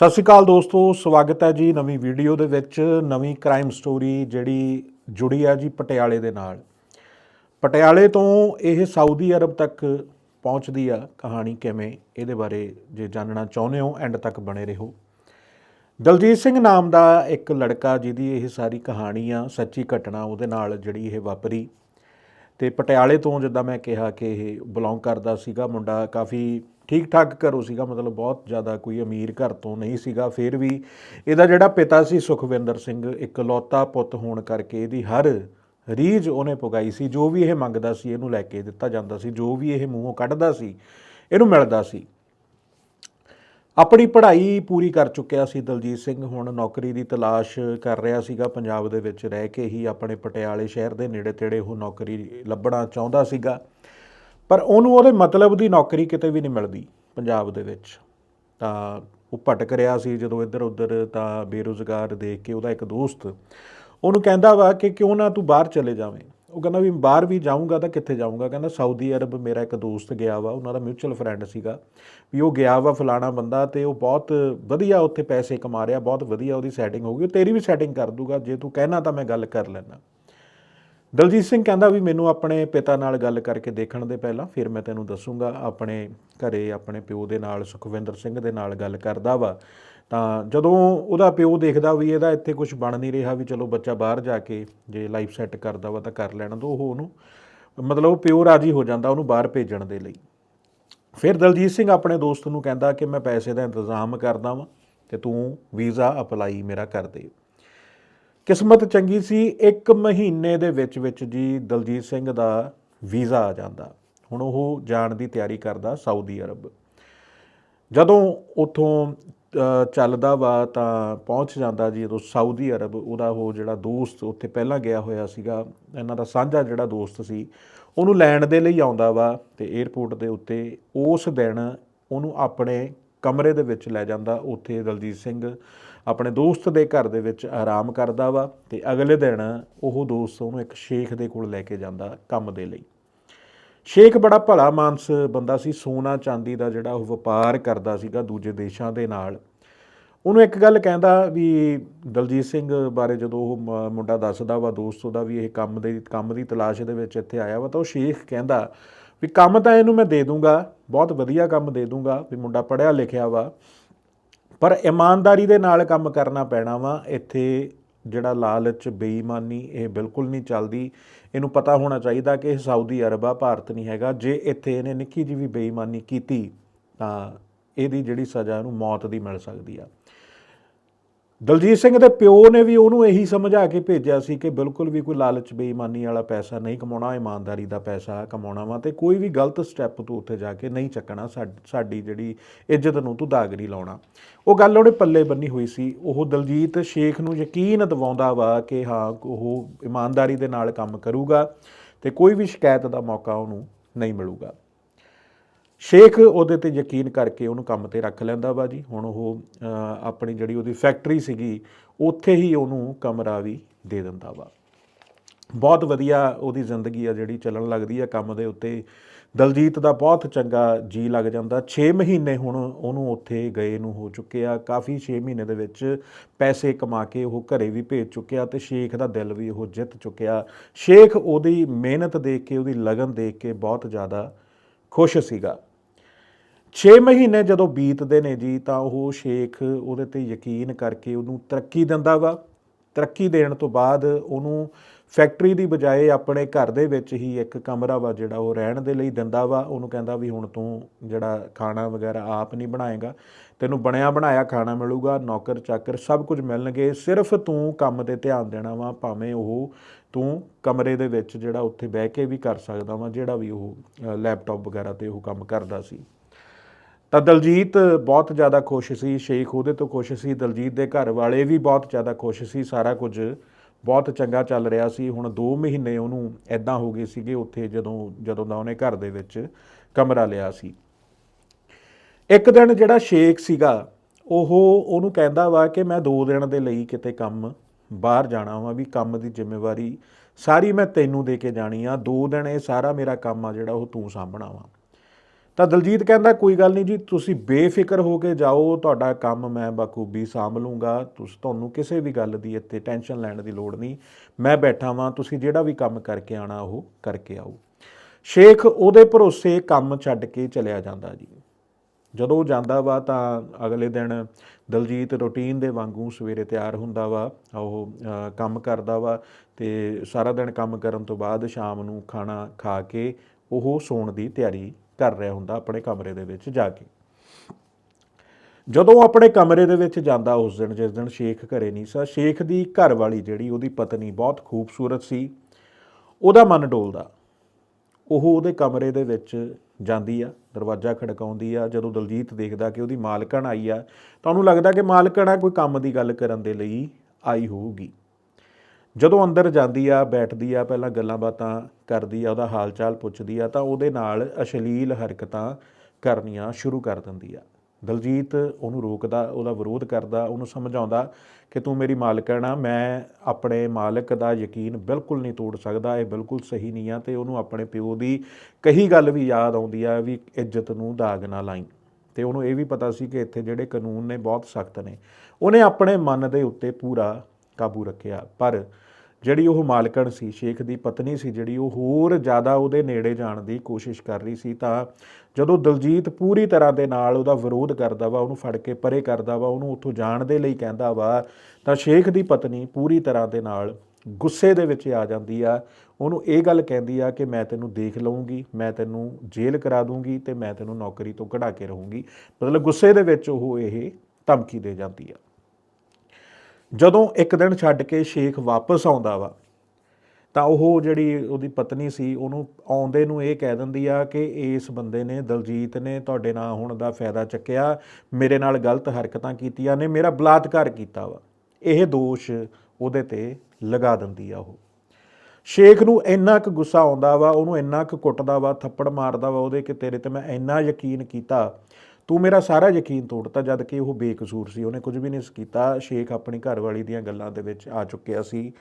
ਸਤਿ ਸ਼੍ਰੀ ਅਕਾਲ ਦੋਸਤੋ, ਸਵਾਗਤ ਹੈ ਜੀ ਨਵੀਂ ਵੀਡੀਓ ਦੇ ਵਿੱਚ। ਨਵੀਂ ਕ੍ਰਾਈਮ ਸਟੋਰੀ ਜਿਹੜੀ ਜੁੜੀ ਹੈ ਜੀ ਪਟਿਆਲੇ ਦੇ ਨਾਲ। ਪਟਿਆਲੇ ਤੋਂ ਇਹ ਸਾਊਦੀ ਅਰਬ ਤੱਕ ਪਹੁੰਚਦੀ ਆ ਕਹਾਣੀ ਕਿਵੇਂ, ਇਹਦੇ ਬਾਰੇ ਜੇ ਜਾਣਨਾ ਚਾਹੁੰਦੇ ਹੋ ਐਂਡ ਤੱਕ ਬਣੇ ਰਹੋ। ਦਲਜੀਤ ਸਿੰਘ ਨਾਮ ਦਾ ਇੱਕ ਲੜਕਾ ਜਿਹਦੀ ਇਹ ਸਾਰੀ ਕਹਾਣੀ ਆ, ਸੱਚੀ ਘਟਨਾ ਉਹਦੇ ਨਾਲ ਜਿਹੜੀ ਇਹ ਵਾਪਰੀ। ਤੇ ਪਟਿਆਲੇ ਤੋਂ ਜਿੱਦਾਂ ਮੈਂ ਕਿਹਾ ਕਿ ਇਹ ਬਿਲੋਂਗ ਕਰਦਾ ਸੀਗਾ, ਮੁੰਡਾ ਕਾਫੀ ਠੀਕ ਠਾਕ ਘਰੋਂ ਸੀਗਾ, ਮਤਲਬ ਬਹੁਤ ਜ਼ਿਆਦਾ ਕੋਈ ਅਮੀਰ ਘਰ ਤੋਂ ਨਹੀਂ ਸੀਗਾ। ਫਿਰ ਵੀ ਇਹਦਾ ਜਿਹੜਾ ਪਿਤਾ ਸੀ ਸੁਖਵਿੰਦਰ ਸਿੰਘ, ਇਕਲੌਤਾ ਪੁੱਤ ਹੋਣ ਕਰਕੇ ਇਹਦੀ ਹਰ ਰੀਝ ਉਹਨੇ ਪੁਗਾਈ ਸੀ। ਜੋ ਵੀ ਇਹ ਮੰਗਦਾ ਸੀ ਇਹਨੂੰ ਲੈ ਕੇ ਦਿੱਤਾ ਜਾਂਦਾ ਸੀ। ਜੋ ਵੀ ਇਹ ਮੂੰਹੋਂ ਕੱਢਦਾ ਸੀ, ਇਹਨੂੰ ਮਿਲਦਾ ਸੀ। ਆਪਣੀ ਪੜ੍ਹਾਈ ਪੂਰੀ ਕਰ ਚੁੱਕਿਆ ਸੀ ਦਲਜੀਤ ਸਿੰਘ। ਹੁਣ ਨੌਕਰੀ ਦੀ ਤਲਾਸ਼ ਕਰ ਰਿਹਾ ਸੀਗਾ। ਪੰਜਾਬ ਦੇ ਵਿੱਚ ਰਹਿ ਕੇ ਹੀ ਆਪਣੇ ਪਟਿਆਲੇ ਸ਼ਹਿਰ ਦੇ ਨੇੜੇ ਤੇੜੇ ਉਹ ਨੌਕਰੀ ਲੱਭਣਾ ਚਾਹੁੰਦਾ ਸੀਗਾ। ਪਰ ਉਹਨੂੰ ਉਹਦੇ ਮਤਲਬ ਦੀ ਨੌਕਰੀ ਕਿਤੇ ਵੀ ਨਹੀਂ ਮਿਲਦੀ ਪੰਜਾਬ ਦੇ ਵਿੱਚ। ਤਾਂ ਉਹ ਭਟਕ ਰਿਹਾ ਸੀ ਜਦੋਂ ਇੱਧਰ ਉੱਧਰ ਤਾਂ ਬੇਰੁਜ਼ਗਾਰ ਦੇਖ ਕੇ ਉਹਦਾ ਇੱਕ ਦੋਸਤ ਉਹਨੂੰ ਕਹਿੰਦਾ ਵਾ ਕਿ ਕਿਉਂ ਨਾ ਤੂੰ ਬਾਹਰ ਚਲੇ ਜਾਵੇਂ। ਉਹ ਕਹਿੰਦਾ ਵੀ ਬਾਹਰ ਵੀ ਜਾਊਂਗਾ ਤਾਂ ਕਿੱਥੇ ਜਾਊਂਗਾ? ਕਹਿੰਦਾ ਸਾਊਦੀ ਅਰਬ ਮੇਰਾ ਇੱਕ ਦੋਸਤ ਗਿਆ ਵਾ, ਉਹਨਾਂ ਦਾ ਮਿਊਚੁਅਲ ਫਰੈਂਡ ਸੀਗਾ, ਵੀ ਉਹ ਗਿਆ ਵਾ ਫਲਾਣਾ ਬੰਦਾ ਤੇ ਉਹ ਬਹੁਤ ਵਧੀਆ ਉੱਥੇ ਪੈਸੇ ਕਮਾ ਰਿਹਾ, ਬਹੁਤ ਵਧੀਆ ਉਹਦੀ ਸੈਟਿੰਗ ਹੋ ਗਈ, ਉਹ ਤੇਰੀ ਵੀ ਸੈਟਿੰਗ ਕਰ ਦੂਗਾ, ਜੇ ਤੂੰ ਕਹਿਣਾ ਤਾਂ ਮੈਂ ਗੱਲ ਕਰ ਲੈਣਾ ਦਲਜੀਤ ਸਿੰਘ ਕਹਿੰਦਾ ਵੀ ਮੈਨੂੰ ਆਪਣੇ ਪਿਤਾ ਨਾਲ ਗੱਲ ਕਰਕੇ ਦੇਖਣ ਦੇ ਪਹਿਲਾਂ ਫਿਰ ਮੈਂ ਤੈਨੂੰ ਦੱਸੂਗਾ ਆਪਣੇ ਘਰੇ ਆਪਣੇ ਪਿਓ ਦੇ ਨਾਲ, ਸੁਖਵਿੰਦਰ ਸਿੰਘ ਦੇ ਨਾਲ ਗੱਲ ਕਰਦਾ ਵਾ। ਤਾਂ ਜਦੋਂ ਉਹਦਾ ਪਿਓ ਦੇਖਦਾ ਵੀ ਇਹਦਾ ਇੱਥੇ ਕੁਝ ਬਣ ਨਹੀਂ ਰਿਹਾ ਵੀ ਚਲੋ ਬੱਚਾ ਬਾਹਰ ਜਾ ਕੇ ਜੇ ਲਾਈਫ ਸੈੱਟ ਕਰਦਾ ਵਾ ਤਾਂ ਕਰ ਲੈਣ ਦੋ ਉਹ ਉਹਨੂੰ। ਮਤਲਬ ਉਹ ਪਿਓ ਰਾਜੀ ਹੋ ਜਾਂਦਾ ਉਹਨੂੰ ਬਾਹਰ ਭੇਜਣ ਦੇ ਲਈ। ਫਿਰ ਦਲਜੀਤ ਸਿੰਘ ਆਪਣੇ ਦੋਸਤ ਨੂੰ ਕਹਿੰਦਾ ਕਿ ਮੈਂ ਪੈਸੇ ਦਾ ਇੰਤਜ਼ਾਮ ਕਰਦਾ ਵਾਂ ਤੇ ਤੂੰ ਵੀਜ਼ਾ ਅਪਲਾਈ ਮੇਰਾ ਕਰ ਦੇ। ਕਿਸਮਤ ਚੰਗੀ ਸੀ 1 ਮਹੀਨੇ ਦੇ ਵਿੱਚ ਵਿੱਚ ਜੀ ਦਲਜੀਤ ਸਿੰਘ ਦਾ ਵੀਜ਼ਾ ਆ ਜਾਂਦਾ। ਹੁਣ ਉਹ ਜਾਣ ਦੀ ਤਿਆਰੀ ਕਰਦਾ ਸਾਊਦੀ ਅਰਬ। ਜਦੋਂ ਉਥੋਂ ਚੱਲਦਾ ਵਾ ਤਾਂ ਪਹੁੰਚ ਜਾਂਦਾ ਜੀ ਉਦੋਂ ਸਾਊਦੀ ਅਰਬ। ਉਹਦਾ ਉਹ ਜਿਹੜਾ ਦੋਸਤ ਉੱਥੇ ਪਹਿਲਾਂ ਗਿਆ ਹੋਇਆ ਸੀਗਾ, ਇਹਨਾਂ ਦਾ ਸਾਂਝਾ ਜਿਹੜਾ ਦੋਸਤ ਸੀ, ਉਹਨੂੰ ਲੈਣ ਦੇ ਲਈ ਆਉਂਦਾ ਵਾ ਤੇ 에ਅਰਪੋਰਟ ਦੇ ਉੱਤੇ ਉਸ ਦਿਨ ਉਹਨੂੰ ਆਪਣੇ ਕਮਰੇ ਦੇ ਵਿੱਚ ਲੈ ਜਾਂਦਾ, ਉੱਥੇ ਦਲਜੀਤ ਸਿੰਘ ਆਪਣੇ ਦੋਸਤ ਦੇ ਘਰ ਦੇ ਵਿੱਚ ਆਰਾਮ ਕਰਦਾ ਵਾ ਤੇ ਅਗਲੇ ਦਿਨ ਉਹ ਦੋਸਤ ਉਹਨੂੰ ਇੱਕ ਸ਼ੇਖ ਦੇ ਕੋਲ ਲੈ ਕੇ ਜਾਂਦਾ ਕੰਮ ਦੇ ਲਈ। ਸ਼ੇਖ ਬੜਾ ਭਲਾ ਮਾਨਸ ਬੰਦਾ ਸੀ, ਸੋਨਾ ਚਾਂਦੀ ਦਾ ਜਿਹੜਾ ਉਹ ਵਪਾਰ ਕਰਦਾ ਸੀਗਾ ਦੂਜੇ ਦੇਸ਼ਾਂ ਦੇ ਨਾਲ। ਉਹਨੂੰ ਇੱਕ ਗੱਲ ਕਹਿੰਦਾ ਵੀ ਦਲਜੀਤ ਸਿੰਘ ਬਾਰੇ ਜਦੋਂ ਉਹ ਮ- ਮੁੰਡਾ ਦੱਸਦਾ ਵਾ ਦੋਸਤ ਉਹਦਾ ਵੀ ਇਹ ਕੰਮ ਦੇ, ਕੰਮ ਦੀ ਤਲਾਸ਼ ਦੇ ਵਿੱਚ ਇੱਥੇ ਆਇਆ ਵਾ ਤਾਂ ਉਹ ਸ਼ੇਖ ਕਹਿੰਦਾ ਵੀ ਕੰਮ ਤਾਂ ਇਹਨੂੰ ਮੈਂ ਦੇ ਦੂੰਗਾ, ਬਹੁਤ ਵਧੀਆ ਕੰਮ ਦੇ ਦੂੰਗਾ, ਵੀ ਮੁੰਡਾ ਪੜ੍ਹਿਆ ਲਿਖਿਆ ਵਾ। ਪਰ ਇਮਾਨਦਾਰੀ ਦੇ ਨਾਲ ਕੰਮ ਕਰਨਾ ਪੈਣਾ ਵਾ, ਇੱਥੇ ਜਿਹੜਾ ਲਾਲਚ, ਬੇਈਮਾਨੀ, ਇਹ ਬਿਲਕੁਲ ਨਹੀਂ ਚੱਲਦੀ। ਇਹਨੂੰ ਪਤਾ ਹੋਣਾ ਚਾਹੀਦਾ ਕਿ ਇਹ ਸਾਊਦੀ ਅਰਬ ਆ, ਭਾਰਤ ਨਹੀਂ ਹੈਗਾ। ਜੇ ਇੱਥੇ ਇਹਨੇ ਨਿੱਕੀ ਜਿਹੀ ਵੀ ਬੇਈਮਾਨੀ ਕੀਤੀ, ਤਾਂ ਇਹਦੀ ਜਿਹੜੀ ਸਜ਼ਾ, ਇਹਨੂੰ ਮੌਤ ਦੀ ਮਿਲ ਸਕਦੀ ਆ। ਦਲਜੀਤ ਸਿੰਘ ਦੇ ਪਿਓ ਨੇ ਵੀ ਉਹਨੂੰ ਇਹੀ ਸਮਝਾ ਕੇ ਭੇਜਿਆ ਸੀ ਕਿ ਬਿਲਕੁਲ ਵੀ ਕੋਈ ਲਾਲਚ, ਬੇਈਮਾਨੀ ਵਾਲਾ ਪੈਸਾ ਨਹੀਂ ਕਮਾਉਣਾ, ਇਮਾਨਦਾਰੀ ਦਾ ਪੈਸਾ ਕਮਾਉਣਾ ਵਾ ਤੇ ਕੋਈ ਵੀ ਗਲਤ ਸਟੈਪ ਤੂੰ ਉੱਥੇ ਜਾ ਕੇ ਨਹੀਂ ਚੱਕਣਾ, ਸਾਡ- ਸਾਡੀ ਜਿਹੜੀ ਇੱਜ਼ਤ ਨੂੰ ਤੂੰ ਦਾਗਰੀ ਲਾਉਣਾ। ਉਹ ਗੱਲ ਉਹਨੇ ਪੱਲੇ ਬੰਨੀ ਹੋਈ ਸੀ। ਉਹ ਦਲਜੀਤ ਸ਼ੇਖ ਨੂੰ ਯਕੀਨ ਦਿਵਾਉਂਦਾ ਵਾ ਕਿ ਹਾਂ, ਉਹ ਇਮਾਨਦਾਰੀ ਦੇ ਨਾਲ ਕੰਮ ਕਰੂਗਾ ਤੇ ਕੋਈ ਵੀ ਸ਼ਿਕਾਇਤ ਦਾ ਮੌਕਾ ਉਹਨੂੰ ਨਹੀਂ ਮਿਲੂਗਾ। ਸ਼ੇਖ ਉਹਦੇ ਤੇ ਯਕੀਨ ਕਰਕੇ ਉਹਨੂੰ ਕੰਮ ਤੇ ਰੱਖ ਲੈਂਦਾ ਵਾ ਜੀ। ਹੁਣ ਉਹ ਆਪਣੀ ਜਿਹੜੀ ਉਹਦੀ ਫੈਕਟਰੀ ਸੀਗੀ, ਉੱਥੇ ਹੀ ਉਹਨੂੰ ਕਮਰਾ ਵੀ ਦੇ ਦਿੰਦਾ ਵਾ। ਬਹੁਤ ਵਧੀਆ ਉਹਦੀ ਜ਼ਿੰਦਗੀ ਆ ਜਿਹੜੀ ਚੱਲਣ ਲੱਗਦੀ ਆ ਕੰਮ ਦੇ ਉੱਤੇ। ਦਲਜੀਤ ਦਾ ਬਹੁਤ ਚੰਗਾ ਜੀ ਲੱਗ ਜਾਂਦਾ। 6 ਮਹੀਨੇ ਹੁਣ ਉਹਨੂੰ ਉੱਥੇ ਗਏ ਨੂੰ ਹੋ ਚੁੱਕੇ ਆ ਕਾਫੀ 6 ਮਹੀਨੇ ਦੇ ਵਿੱਚ ਪੈਸੇ ਕਮਾ ਕੇ ਉਹ ਘਰੇ ਵੀ ਭੇਜ ਚੁੱਕਿਆ ਤੇ ਸ਼ੇਖ ਦਾ ਦਿਲ ਵੀ ਉਹ ਜਿੱਤ ਚੁੱਕਿਆ। ਸ਼ੇਖ ਉਹਦੀ ਮਿਹਨਤ ਦੇਖ ਕੇ, ਉਹਦੀ ਲਗਨ ਦੇਖ ਕੇ ਬਹੁਤ ਜ਼ਿਆਦਾ ਖੁਸ਼ ਸੀਗਾ। 6 ਮਹੀਨੇ ਜਦੋਂ ਬੀਤਦੇ ਨੇ ਜੀ ਤਾਂ ਉਹ ਸ਼ੇਖ ਉਹਦੇ ਤੇ ਯਕੀਨ ਕਰਕੇ ਉਹਨੂੰ ਤਰੱਕੀ ਦਿੰਦਾ ਵਾ। ਤਰੱਕੀ ਦੇਣ ਤੋਂ ਬਾਅਦ ਉਹਨੂੰ ਫੈਕਟਰੀ ਦੀ ਬਜਾਏ ਆਪਣੇ ਘਰ ਦੇ ਵਿੱਚ ਹੀ ਇੱਕ ਕਮਰਾ ਵਾ ਜਿਹੜਾ ਉਹ ਰਹਿਣ ਦੇ ਲਈ ਦਿੰਦਾ ਵਾ। ਉਹਨੂੰ ਕਹਿੰਦਾ ਵੀ ਹੁਣ ਤੂੰ ਜਿਹੜਾ ਖਾਣਾ ਵਗੈਰਾ ਆਪ ਨਹੀਂ ਬਣਾਏਗਾ ਤੈਨੂੰ ਬਣਿਆ ਬਣਾਇਆ ਖਾਣਾ ਮਿਲੂਗਾ ਨੌਕਰ ਚਾਕਰ ਸਭ ਕੁਝ ਮਿਲਣਗੇ। ਸਿਰਫ ਤੂੰ ਕੰਮ ਤੇ ਧਿਆਨ ਦੇਣਾ ਵਾ ਭਾਵੇਂ ਉਹ ਤੂੰ ਕਮਰੇ ਦੇ ਵਿੱਚ ਜਿਹੜਾ ਉੱਥੇ ਬਹਿ ਕੇ ਵੀ ਕਰ ਸਕਦਾ ਵਾ ਜਿਹੜਾ ਵੀ ਉਹ ਅ, ਲੈਪਟਾਪ ਵਗੈਰਾ ਤੇ ਉਹ ਕੰਮ ਕਰਦਾ ਸੀ। ਤਾਂ ਦਲਜੀਤ ਬਹੁਤ ਜ਼ਿਆਦਾ ਖੁਸ਼ ਸੀ, ਸ਼ੇਖ ਉਹਦੇ ਤੋਂ ਖੁਸ਼ ਸੀ, ਦਲਜੀਤ ਦੇ ਘਰ ਵਾਲੇ ਵੀ ਬਹੁਤ ਜ਼ਿਆਦਾ ਖੁਸ਼ ਸੀ, ਸਾਰਾ ਕੁਝ ਬਹੁਤ ਚੰਗਾ ਚੱਲ ਰਿਹਾ ਸੀ। ਹੁਣ 2 ਮਹੀਨੇ ਉਹਨੂੰ ਐਦਾਂ ਹੋ ਗਏ ਸੀਗੇ, ਉੱਥੇ ਜਦੋਂ ਜਦੋਂ ਦਾ ਉਹਨੇ ਘਰ ਦੇ ਵਿੱਚ ਕਮਰਾ ਲਿਆ ਸੀ। ਇੱਕ ਦਿਨ ਜਿਹੜਾ ਸ਼ੇਖ ਸੀਗਾ, ਉਹ ਉਹਨੂੰ ਕਹਿੰਦਾ ਵਾ ਕਿ ਮੈਂ 2 ਦਿਨ ਦੇ ਲਈ ਕਿਤੇ ਕੰਮ ਬਾਹਰ ਜਾਣਾ ਵਾ, ਵੀ ਕੰਮ ਦੀ ਜ਼ਿੰਮੇਵਾਰੀ ਸਾਰੀ ਮੈਂ ਤੈਨੂੰ ਦੇ ਕੇ ਜਾਣੀ ਆ 2 ਦਿਨ ਇਹ ਸਾਰਾ ਮੇਰਾ ਕੰਮ ਆ ਜਿਹੜਾ ਉਹ ਤੂੰ ਸਾਂਭਣਾ ਵਾ। ਤਾਂ ਦਲਜੀਤ ਕਹਿੰਦਾ, ਕੋਈ ਗੱਲ ਨਹੀਂ ਜੀ, ਤੁਸੀਂ ਬੇਫਿਕਰ ਹੋ ਕੇ ਜਾਓ, ਤੁਹਾਡਾ ਕੰਮ ਮੈਂ ਬਖੂਬੀ ਸਾਂਭ ਲੂੰਗਾ। ਤੁਸੀਂ, ਤੁਹਾਨੂੰ ਕਿਸੇ ਵੀ ਗੱਲ ਦੀ ਇੱਥੇ ਟੈਨਸ਼ਨ ਲੈਣ ਦੀ ਲੋੜ ਨਹੀਂ। ਮੈਂ ਬੈਠਾ ਵਾਂ, ਤੁਸੀਂ ਜਿਹੜਾ ਵੀ ਕੰਮ ਕਰਕੇ ਆਣਾ ਉਹ ਕਰਕੇ ਆਓ। ਸ਼ੇਖ ਉਹਦੇ ਭਰੋਸੇ ਕੰਮ ਛੱਡ ਕੇ ਚਲਿਆ ਜਾਂਦਾ ਜੀ। ਜਦੋਂ ਜਾਂਦਾ ਵਾ, ਤਾਂ ਅਗਲੇ ਦਿਨ ਦਲਜੀਤ ਰੁਟੀਨ ਦੇ ਵਾਂਗੂ ਸਵੇਰੇ ਤਿਆਰ ਹੁੰਦਾ ਵਾ, ਉਹ ਕੰਮ ਕਰਦਾ ਵਾ ਤੇ ਸਾਰਾ ਦਿਨ ਕੰਮ ਕਰਨ ਤੋਂ ਬਾਅਦ ਸ਼ਾਮ ਨੂੰ ਖਾਣਾ ਖਾ ਕੇ ਉਹ ਸੌਣ ਦੀ ਤਿਆਰੀ ਕਰ ਰਿਹਾ ਹੁੰਦਾ ਆਪਣੇ ਕਮਰੇ ਦੇ ਵਿੱਚ ਜਾ ਕੇ। ਜਦੋਂ ਉਹ ਆਪਣੇ ਕਮਰੇ ਦੇ ਵਿੱਚ ਜਾਂਦਾ ਉਸ ਦਿਨ, ਜਿਸ ਦਿਨ ਸ਼ੇਖ ਘਰੇ ਨਹੀਂ ਸੀ, ਸ਼ੇਖ ਦੀ ਘਰ ਵਾਲੀ ਜਿਹੜੀ ਉਹਦੀ ਪਤਨੀ ਬਹੁਤ ਖੂਬਸੂਰਤ ਸੀ, ਉਹਦਾ ਮਨ ਡੋਲਦਾ। ਉਹ ਉਹਦੇ ਕਮਰੇ ਦੇ ਵਿੱਚ ਜਾਂਦੀ ਆ, ਦਰਵਾਜ਼ਾ ਖੜਕਾਉਂਦੀ ਆ, ਜਦੋਂ ਦਲਜੀਤ ਦੇਖਦਾ ਕਿ ਉਹਦੀ ਮਾਲਕਣ ਆਈ ਆ, ਤਾਂ ਉਹਨੂੰ ਲੱਗਦਾ ਕਿ ਮਾਲਕਣ ਆ, ਕੋਈ ਕੰਮ ਦੀ ਗੱਲ ਕਰਨ ਦੇ ਲਈ ਆਈ ਹੋਊਗੀ। ਜਦੋਂ ਅੰਦਰ ਜਾਂਦੀ ਆ, ਬੈਠਦੀ ਆ, ਪਹਿਲਾਂ ਗੱਲਾਂ ਬਾਤਾਂ ਕਰਦੀ ਆ, ਉਹਦਾ ਹਾਲ ਚਾਲ ਪੁੱਛਦੀ ਆ, ਤਾਂ ਉਹਦੇ ਨਾਲ ਅਸ਼ਲੀਲ ਹਰਕਤਾਂ ਕਰਨੀਆਂ ਸ਼ੁਰੂ ਕਰ ਦਿੰਦੀ ਆ। ਦਲਜੀਤ ਉਹਨੂੰ ਰੋਕਦਾ, ਉਹਦਾ ਵਿਰੋਧ ਕਰਦਾ, ਉਹਨੂੰ ਸਮਝਾਉਂਦਾ ਕਿ ਤੂੰ ਮੇਰੀ ਮਾਲਕਣ ਆ ਮੈਂ ਆਪਣੇ ਮਾਲਕ ਦਾ ਯਕੀਨ ਬਿਲਕੁਲ ਨਹੀਂ ਤੋੜ ਸਕਦਾ, ਇਹ ਬਿਲਕੁਲ ਸਹੀ ਨਹੀਂ ਆ ਤੇ ਉਹਨੂੰ ਆਪਣੇ ਪਿਓ ਦੀ ਕਹੀ ਗੱਲ ਵੀ ਯਾਦ ਆਉਂਦੀ ਆ ਵੀ ਇੱਜ਼ਤ ਨੂੰ ਦਾਗ ਨਾ ਲਾਈ। ਤੇ ਉਹਨੂੰ ਇਹ ਵੀ ਪਤਾ ਸੀ ਕਿ ਇੱਥੇ ਜਿਹੜੇ ਕਾਨੂੰਨ ਨੇ ਬਹੁਤ ਸਖਤ ਨੇ। ਉਹਨੇ ਆਪਣੇ ਮਨ ਦੇ ਉੱਤੇ ਪੂਰਾ ਕਾਬੂ ਰੱਖਿਆ। ਪਰ ਜਿਹੜੀ ਉਹ ਮਾਲਕਣ ਸੀ, ਸ਼ੇਖ ਦੀ ਪਤਨੀ ਸੀ, ਜਿਹੜੀ ਉਹ ਹੋਰ ਜ਼ਿਆਦਾ ਉਹਦੇ ਨੇੜੇ ਜਾਣ ਦੀ ਕੋਸ਼ਿਸ਼ ਕਰ ਰਹੀ ਸੀ, ਤਾਂ ਜਦੋਂ ਦਲਜੀਤ ਪੂਰੀ ਤਰ੍ਹਾਂ ਦੇ ਨਾਲ ਉਹਦਾ ਵਿਰੋਧ ਕਰਦਾ ਵਾ, ਉਹਨੂੰ ਫੜ ਕੇ ਪਰੇ ਕਰਦਾ ਵਾ, ਉਹਨੂੰ ਉੱਥੋਂ ਜਾਣ ਦੇ ਲਈ ਕਹਿੰਦਾ ਵਾ, ਤਾਂ ਸ਼ੇਖ ਦੀ ਪਤਨੀ ਪੂਰੀ ਤਰ੍ਹਾਂ ਦੇ ਨਾਲ ਗੁੱਸੇ ਦੇ ਵਿੱਚ ਆ ਜਾਂਦੀ ਆ। ਉਹਨੂੰ ਇਹ ਗੱਲ ਕਹਿੰਦੀ ਆ ਕਿ ਮੈਂ ਤੈਨੂੰ ਦੇਖ ਲਵਾਂਗੀ ਮੈਂ ਤੈਨੂੰ ਜੇਲ੍ਹ ਕਰਾ ਦੂੰਗੀ ਤੇ ਮੈਂ ਤੈਨੂੰ ਨੌਕਰੀ ਤੋਂ ਕਢਾ ਕੇ ਰਹੂੰਗੀ। ਮਤਲਬ ਗੁੱਸੇ ਦੇ ਵਿੱਚ ਉਹ ਇਹ ਧਮਕੀ ਦੇ ਜਾਂਦੀ ਆ। ਜਦੋਂ ਇੱਕ ਦਿਨ ਛੱਡ ਕੇ ਸ਼ੇਖ ਵਾਪਸ ਆਉਂਦਾ ਵਾ, ਤਾਂ ਉਹ ਜਿਹੜੀ ਉਹਦੀ ਪਤਨੀ ਸੀ, ਉਹਨੂੰ ਆਉਂਦੇ ਨੂੰ ਇਹ ਕਹਿ ਦਿੰਦੀ ਆ ਕਿ ਇਸ ਬੰਦੇ ਨੇ ਦਲਜੀਤ ਨੇ ਤੁਹਾਡੇ ਨਾਲ ਹੋਣ ਦਾ ਫਾਇਦਾ ਚੱਕਿਆ, ਮੇਰੇ ਨਾਲ ਗਲਤ ਹਰਕਤਾਂ ਕੀਤੀਆਂ ਨੇ, ਮੇਰਾ ਬਲਾਤਕਾਰ ਕੀਤਾ ਵਾ। ਇਹ ਦੋਸ਼ ਉਹਦੇ ਤੇ ਲਗਾ ਦਿੰਦੀ ਆ ਉਹ। ਸ਼ੇਖ ਨੂੰ ਇੰਨਾ ਕੁ ਗੁੱਸਾ ਆਉਂਦਾ ਵਾ, ਉਹਨੂੰ ਇੰਨਾ ਕੁ ਕੁੱਟਦਾ ਵਾ, ਥੱਪੜ ਮਾਰਦਾ ਵਾ ਉਹਦੇ ਕਿ ਤੇਰੇ ਤੇ ਮੈਂ ਇੰਨਾ ਯਕੀਨ ਕੀਤਾ ਤੂੰ ਮੇਰਾ ਸਾਰਾ ਯਕੀਨ ਤੋੜਤਾ ਜਦ ਕਿ ਉਹ ਬੇਕਸੂਰ ਸੀ। ਉਹਨੇ ਕੁਝ ਵੀ ਨਹੀਂ ਕੀਤਾ। ਸ਼ੇਖ ਆਪਣੀ ਘਰਵਾਲੀ ਦੀਆਂ ਗੱਲਾਂ ਦੇ ਵਿੱਚ ਆ ਚੁੱਕਿਆ ਸੀ।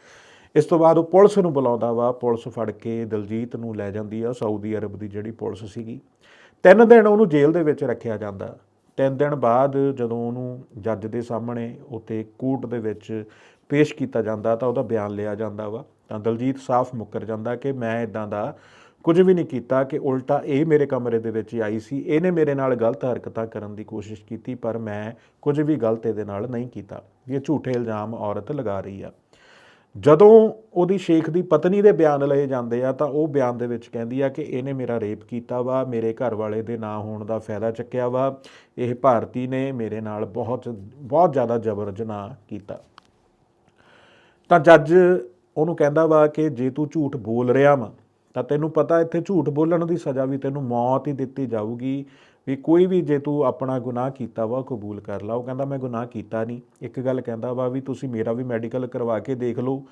ਇਸ ਤੋਂ ਬਾਅਦ ਉਹ ਪੁਲਿਸ ਨੂੰ ਬੁਲਾਉਂਦਾ ਵਾ। ਪੁਲਿਸ ਫੜ ਕੇ ਦਲਜੀਤ ਨੂੰ ਲੈ ਜਾਂਦੀ ਆ। ਸਾਊਦੀ ਅਰਬ ਦੀ ਜਿਹੜੀ ਪੁਲਿਸ ਸੀਗੀ। ਤਿੰਨ ਦਿਨ ਉਹਨੂੰ ਜੇਲ੍ਹ ਦੇ ਵਿੱਚ ਰੱਖਿਆ ਜਾਂਦਾ। ਤਿੰਨ ਦਿਨ ਬਾਅਦ ਜਦੋਂ ਉਹਨੂੰ ਜੱਜ ਦੇ ਸਾਹਮਣੇ ਉੱਤੇ ਕੋਰਟ ਦੇ ਵਿੱਚ ਪੇਸ਼ ਕੀਤਾ ਜਾਂਦਾ, ਤਾਂ ਉਹਦਾ ਬਿਆਨ ਲਿਆ ਜਾਂਦਾ ਵਾ। ਤਾਂ ਦਲਜੀਤ ਸਾਫ਼ ਮੁੱਕਰ ਜਾਂਦਾ ਕਿ ਮੈਂ ਇਦਾਂ ਦਾ ਕੁਝ ਵੀ ਨਹੀਂ ਕੀਤਾ ਕਿ ਉਲਟਾ ਇਹ ਮੇਰੇ ਕਮਰੇ ਦੇ ਵਿੱਚ ਆਈ ਸੀ। ਇਹਨੇ ਮੇਰੇ ਨਾਲ ਗਲਤ ਹਰਕਤਾਂ ਕਰਨ ਦੀ ਕੋਸ਼ਿਸ਼ ਕੀਤੀ, ਪਰ ਮੈਂ ਕੁਝ ਵੀ ਗਲਤ ਇਹਦੇ ਨਾਲ ਨਹੀਂ ਕੀਤਾ। ਇਹ ਝੂਠੇ ਇਲਜ਼ਾਮ ਔਰਤ ਲਗਾ ਰਹੀ ਆ। ਜਦੋਂ ਉਹਦੀ ਸ਼ੇਖ ਦੀ ਪਤਨੀ ਦੇ ਬਿਆਨ ਲਏ ਜਾਂਦੇ ਆ, ਤਾਂ ਉਹ ਬਿਆਨ ਦੇ ਵਿੱਚ ਕਹਿੰਦੀ ਆ ਕਿ ਇਹਨੇ ਮੇਰਾ ਰੇਪ ਕੀਤਾ ਵਾ, ਮੇਰੇ ਘਰ ਵਾਲੇ ਦੇ ਨਾ ਹੋਣ ਦਾ ਫਾਇਦਾ ਚੱਕਿਆ ਵਾ। ਇਹ ਭਾਰਤੀ ਨੇ ਮੇਰੇ ਨਾਲ ਬਹੁਤ ਬਹੁਤ ਜ਼ਿਆਦਾ ਜ਼ਬਰ ਜਨਾਹ ਕੀਤਾ। ਤਾਂ ਜੱਜ ਉਹਨੂੰ ਕਹਿੰਦਾ ਵਾ ਕਿ ਜੇ ਤੂੰ ਝੂਠ ਬੋਲ ਰਿਹਾ ਵਾ ਤਾਂ ਤੈਨੂੰ ਪਤਾ ਇੱਥੇ ਝੂਠ ਬੋਲਣ ਦੀ ਸਜ਼ਾ ਵੀ ਤੈਨੂੰ ਮੌਤ ਹੀ ਦਿੱਤੀ ਜਾਊਗੀ। ਵੀ ਕੋਈ ਵੀ ਜੇ ਤੂੰ ਆਪਣਾ ਗੁਨਾਹ ਕੀਤਾ ਵਾ ਕਬੂਲ ਕਰ ਲਾ। ਉਹ ਕਹਿੰਦਾ, ਮੈਂ ਗੁਨਾਹ ਕੀਤਾ ਨਹੀਂ ਇੱਕ ਗੱਲ ਕਹਿੰਦਾ ਵਾ ਵੀ ਤੁਸੀਂ ਮੇਰਾ ਵੀ ਮੈਡੀਕਲ ਕਰਵਾ ਕੇ ਦੇਖ ਲਓ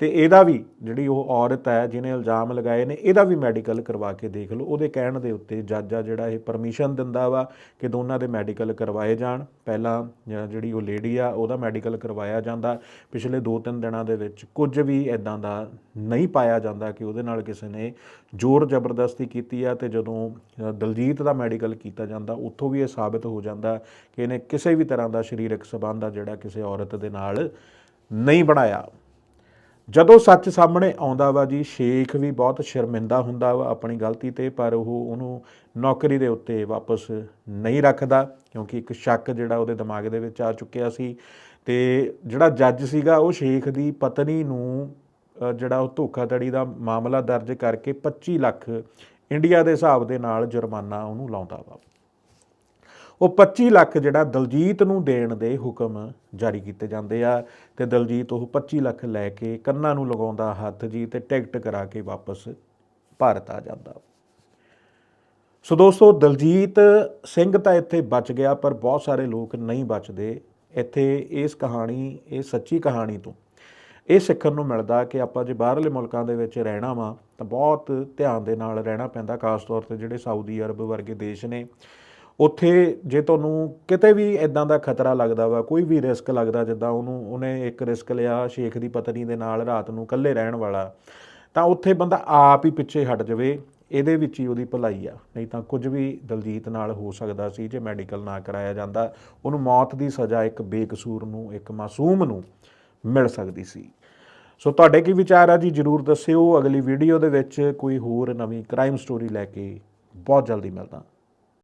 ਤੇ ਇਹਦਾ ਵੀ ਜਿਹੜੀ ਉਹ ਔਰਤ ਹੈ, ਜਿਹਨੇ ਇਲਜ਼ਾਮ ਲਗਾਏ ਨੇ, ਇਹਦਾ ਵੀ ਮੈਡੀਕਲ ਕਰਵਾ ਕੇ ਦੇਖ ਲਓ। ਉਹਦੇ ਕਹਿਣ ਦੇ ਉੱਤੇ ਜੱਜ ਆ ਜਿਹੜਾ ਇਹ ਪਰਮਿਸ਼ਨ ਦਿੰਦਾ ਵਾ ਕਿ ਦੋਨਾਂ ਦੇ ਮੈਡੀਕਲ ਕਰਵਾਏ ਜਾਣ। ਪਹਿਲਾਂ ਜਿਹੜੀ ਉਹ ਲੇਡੀ ਆ, ਉਹਦਾ ਮੈਡੀਕਲ ਕਰਵਾਇਆ ਜਾਂਦਾ। ਪਿਛਲੇ 2-3 ਦਿਨਾਂ ਦੇ ਵਿੱਚ ਕੁਝ ਵੀ ਇਦਾਂ ਦਾ ਨਹੀਂ ਪਾਇਆ ਜਾਂਦਾ ਕਿ ਉਹਦੇ ਨਾਲ ਕਿਸੇ ਨੇ ਜ਼ੋਰ ਜ਼ਬਰਦਸਤੀ ਕੀਤੀ ਆ ਤੇ ਜਦੋਂ ਦਲਜੀਤ ਦਾ ਮੈਡੀਕਲ ਕੀਤਾ ਜਾਂਦਾ, ਉੱਥੋਂ ਵੀ ਇਹ ਸਾਬਤ ਹੋ ਜਾਂਦਾ ਕਿ ਇਹਨੇ ਕਿਸੇ ਵੀ ਤਰ੍ਹਾਂ ਦਾ ਸਰੀਰਕ ਸਬੰਧ ਆ ਜਿਹੜਾ ਕਿਸੇ ਔਰਤ ਦੇ ਨਾਲ ਨਹੀਂ ਬਣਾਇਆ। ਜਦੋਂ ਸੱਚ ਸਾਹਮਣੇ ਆਉਂਦਾ ਵਾ ਜੀ, ਸ਼ੇਖ ਵੀ ਬਹੁਤ ਸ਼ਰਮਿੰਦਾ ਹੁੰਦਾ ਵਾ ਆਪਣੀ ਗਲਤੀ ਤੇ, ਪਰ ਉਹ ਉਹਨੂੰ ਨੌਕਰੀ ਦੇ ਉੱਤੇ ਵਾਪਸ ਨਹੀਂ ਰੱਖਦਾ, ਕਿਉਂਕਿ ਇੱਕ ਸ਼ੱਕ ਜਿਹੜਾ ਉਹਦੇ ਦਿਮਾਗ ਦੇ ਵਿੱਚ ਆ ਚੁੱਕਿਆ ਸੀ। ਤੇ ਜਿਹੜਾ ਜੱਜ ਸੀਗਾ, ਉਹ ਸ਼ੇਖ ਦੀ ਪਤਨੀ ਨੂੰ ਜਿਹੜਾ ਉਹ ਧੋਖਾਧੜੀ ਦਾ ਮਾਮਲਾ ਦਰਜ ਕਰਕੇ 25 ਲੱਖ ਇੰਡੀਆ ਦੇ ਹਿਸਾਬ ਦੇ ਨਾਲ ਜੁਰਮਾਨਾ ਉਹਨੂੰ ਲਾਉਂਦਾ ਵਾ। ਉਹ 25 ਲੱਖ ਜਿਹੜਾ ਦਲਜੀਤ ਨੂੰ ਦੇਣ ਦੇ ਹੁਕਮ ਜਾਰੀ ਕੀਤੇ ਜਾਂਦੇ ਆ ਤੇ ਦਲਜੀਤ ਉਹ 25 ਲੱਖ ਲੈ ਕੇ ਕੰਨਾਂ ਨੂੰ ਲਗਾਉਂਦਾ, ਹੱਥ ਜੀ ਤੇ ਟਿਕਟ ਕਰਾ ਕੇ ਵਾਪਸ ਭਾਰਤ ਆ ਜਾਂਦਾ। ਸੋ ਦੋਸਤੋ, ਦਲਜੀਤ ਸਿੰਘ ਤਾਂ ਇੱਥੇ ਬਚ ਗਿਆ, ਪਰ ਬਹੁਤ ਸਾਰੇ ਲੋਕ ਨਹੀਂ ਬਚਦੇ। ਇੱਥੇ ਇਸ ਕਹਾਣੀ, ਇਹ ਸੱਚੀ ਕਹਾਣੀ ਤੋਂ ਇਹ ਸਿੱਖਣ ਨੂੰ ਮਿਲਦਾ ਕਿ ਆਪਾਂ ਜੇ ਬਾਹਰਲੇ ਮੁਲਕਾਂ ਦੇ ਵਿੱਚ ਰਹਿਣਾ ਵਾ, ਤਾਂ ਬਹੁਤ ਧਿਆਨ ਦੇ ਨਾਲ ਰਹਿਣਾ ਪੈਂਦਾ, ਖਾਸ ਤੌਰ ਤੇ ਜਿਹੜੇ ਸਾਊਦੀ ਅਰਬ ਵਰਗੇ ਦੇਸ਼ ਨੇ। ਉੱਥੇ ਜੇ ਤੁਹਾਨੂੰ ਕਿਤੇ ਵੀ ਇਦਾਂ ਦਾ ਖਤਰਾ ਲੱਗਦਾ ਵਾ, ਕੋਈ ਵੀ ਰਿਸਕ ਲੱਗਦਾ, ਜਿੱਦਾਂ ਉਹਨੂੰ, ਉਹਨੇ ਇੱਕ ਰਿਸਕ ਲਿਆ ਸ਼ੇਖ ਦੀ ਪਤਨੀ ਦੇ ਨਾਲ ਰਾਤ ਨੂੰ ਇਕੱਲੇ ਰਹਿਣ ਵਾਲਾ, ਤਾਂ ਉੱਥੇ ਬੰਦਾ ਆਪ ਹੀ ਪਿੱਛੇ ਹਟ ਜਾਵੇ, ਇਹਦੇ ਵਿੱਚ ਹੀ ਉਹਦੀ ਭਲਾਈ ਆ। ਨਹੀਂ ਤਾਂ ਕੁਝ ਵੀ ਦਲਜੀਤ ਨਾਲ ਹੋ ਸਕਦਾ ਸੀ, ਜੇ ਮੈਡੀਕਲ ਨਾ ਕਰਾਇਆ ਜਾਂਦਾ, ਉਹਨੂੰ ਮੌਤ ਦੀ ਸਜ਼ਾ ਇੱਕ ਬੇਕਸੂਰ ਨੂੰ, ਇੱਕ ਮਾਸੂਮ ਨੂੰ ਮਿਲ ਸਕਦੀ ਸੀ। ਸੋ ਤੁਹਾਡੇ ਕੀ ਵਿਚਾਰ ਆ ਜੀ? ਜਰੂਰ ਦੱਸਿਓ। ਅਗਲੀ ਵੀਡੀਓ ਦੇ ਵਿੱਚ ਕੋਈ ਹੋਰ ਨਵੀਂ ਕ੍ਰਾਈਮ ਸਟੋਰੀ ਲੈ ਕੇ ਬਹੁਤ ਜਲਦੀ ਮਿਲਦਾ।